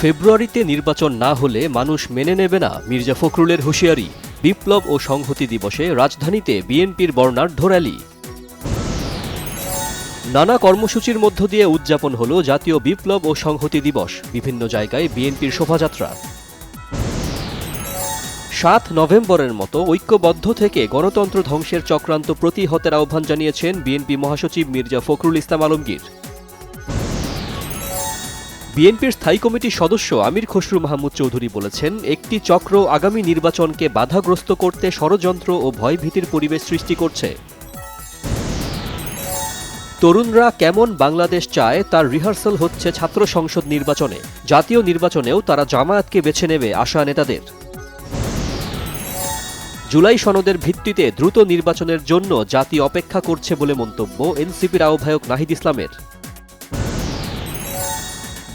ফেব্রুয়ারিতে নির্বাচন না হলে মানুষ মেনে নেবে না মির্জা ফখরুলের হুঁশিয়ারি। বিপ্লব ও সংহতি দিবসে রাজধানীতে বিএনপির বর্ণাঢ্য র্যালি। নানা কর্মসূচির মধ্য দিয়ে উদযাপন হল জাতীয় বিপ্লব ও সংহতি দিবস, বিভিন্ন জায়গায় বিএনপির শোভাযাত্রা। সাত নভেম্বরের মতো ঐক্যবদ্ধ থেকে গণতন্ত্র ধ্বংসের চক্রান্ত প্রতিহতের আহ্বান জানিয়েছেন বিএনপি মহাসচিব মির্জা ফখরুল ইসলাম আলমগীর। বিএনপির স্থায়ী কমিটির সদস্য আমির খসরু মাহমুদ চৌধুরী বলেছেন, একটি চক্র আগামী নির্বাচনকে বাধাগ্রস্ত করতে ষড়যন্ত্র ও ভয়ভীতির পরিবেশ সৃষ্টি করছে। তরুণরা কেমন বাংলাদেশ চায় তার রিহার্সাল হচ্ছে ছাত্র সংসদ নির্বাচনে। জাতীয় নির্বাচনেও তারা জামায়াতকে বেছে নেবে আশা নেতাদের। জুলাই সনদের ভিত্তিতে দ্রুত নির্বাচনের জন্য জাতি অপেক্ষা করছে বলে মন্তব্য এনসিপির আহ্বায়ক নাহিদ ইসলামের।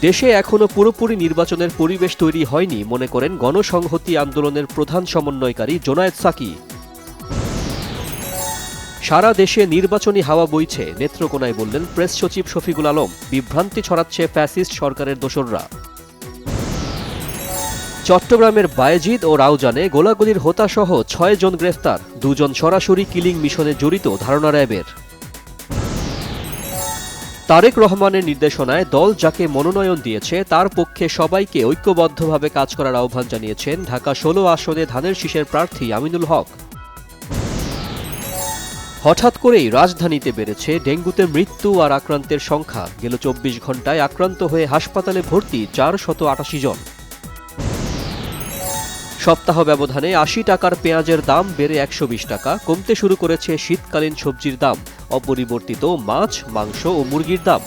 দেশে এখনও পুরোপুরি নির্বাচনের পরিবেশ তৈরি হয়নি, মনে করেন গণসংহতি আন্দোলনের প্রধান সমন্বয়কারী জোনায়েদ সাকি। সারা দেশে নির্বাচনী হাওয়া বইছে, নেত্রকোনায় বললেন প্রেস সচিব শফিকুল আলম। বিভ্রান্তি ছড়াচ্ছে ফ্যাসিস্ট সরকারের দোসররা। চট্টগ্রামের বায়েজিদ ও রাউজানে গোলাগুলির হোতাসহ ছয় জন গ্রেফতার, দুজন সরাসরি কিলিং মিশনে জড়িত, ধারণা র্যাবের। তারেক রহমানের নির্দেশনায় দল যাকে মনোনয়ন দিয়েছে, তার পক্ষে সবাইকে ঐক্যবদ্ধভাবে কাজ করার আহ্বান জানিয়েছেন ঢাকা ষোলো আসনে ধানের শীষের প্রার্থী আমিনুল হক। হঠাৎ করেই রাজধানীতে বেড়েছে ডেঙ্গুতে মৃত্যু আর আক্রান্তের সংখ্যা। গেল চব্বিশ ঘন্টায় আক্রান্ত হয়ে হাসপাতালে ভর্তি চার শত আটাশি জন। সপ্তাহ ব্যবধানে আশি টাকার পেঁয়াজের দাম বেড়ে একশো বিশ টাকা, কমতে শুরু করেছে শীতকালীন সবজির দাম। অপরিবর্তিত মাছ, মাংস ও মুরগির দাম।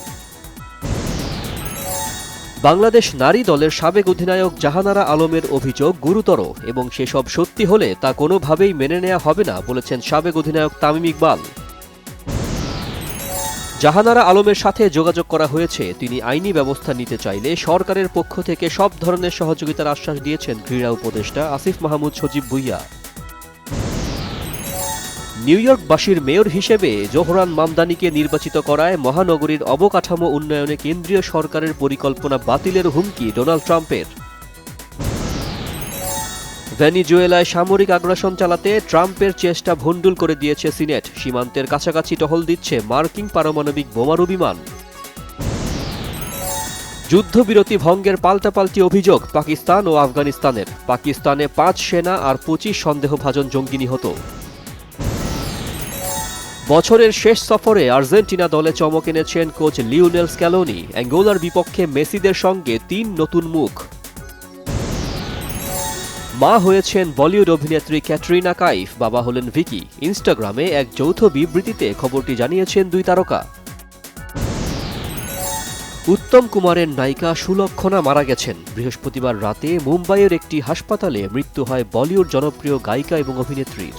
বাংলাদেশ নারী দলের সাবেক অধিনায়ক জাহানারা আলমের অভিযোগ গুরুতর এবং সেসব সত্যি হলে তা কোনোভাবেই মেনে নেওয়া হবে না বলেছেন সাবেক অধিনায়ক তামিম ইকবাল। জাহানারা আলমের সাথে যোগাযোগ করা হয়েছে। তিনি আইনি ব্যবস্থা নিতে চাইলে সরকারের পক্ষ থেকে সব ধরনের সহযোগিতার আশ্বাস দিয়েছেন ক্রীড়া উপদেষ্টা আসিফ মাহমুদ সজীব ভুইয়া। নিউ ইয়র্কবাসীর মেয়র হিসেবে জোহরান মামদানিকে নির্বাচিত করায় মহানগরীর অবকাঠামো উন্নয়নে কেন্দ্রীয় সরকারের পরিকল্পনা বাতিলের হুমকি ডোনাল্ড ট্রাম্পের। ভেনিজুয়েলায় সামরিক আগ্রাসন চালাতে ট্রাম্পের চেষ্টা ভণ্ডুল করে দিয়েছে সিনেট। সীমান্তের কাছাকাছি টহল দিচ্ছে মার্কিন পারমাণবিক বোমারু বিমান। যুদ্ধবিরতি ভঙ্গের পাল্টাপাল্টি অভিযোগ পাকিস্তান ও আফগানিস্তানের। পাকিস্তানে পাঁচ সেনা আর পঁচিশ সন্দেহভাজন জঙ্গি নিহত। বছরের শেষ সফরে আর্জেন্টিনা দলে চমক এনেছেন কোচ লিওনেল স্ক্যালোনি। অ্যাঙ্গোলার বিপক্ষে মেসিদের সঙ্গে তিন নতুন মুখ। মা হয়েছেন বলিউড অভিনেত্রী ক্যাটরিনা কাইফ, বাবা হলেন ভিকি। ইনস্টাগ্রামে এক যৌথ বিবৃতিতে খবরটি জানিয়েছেন দুই তারকা। উত্তম কুমারের নায়িকা সুলক্ষণা মারা গেছেন। বৃহস্পতিবার রাতে মুম্বাইয়ের একটি হাসপাতালে মৃত্যু হয় বলিউড জনপ্রিয় গায়িকা এবং অভিনেত্রীর।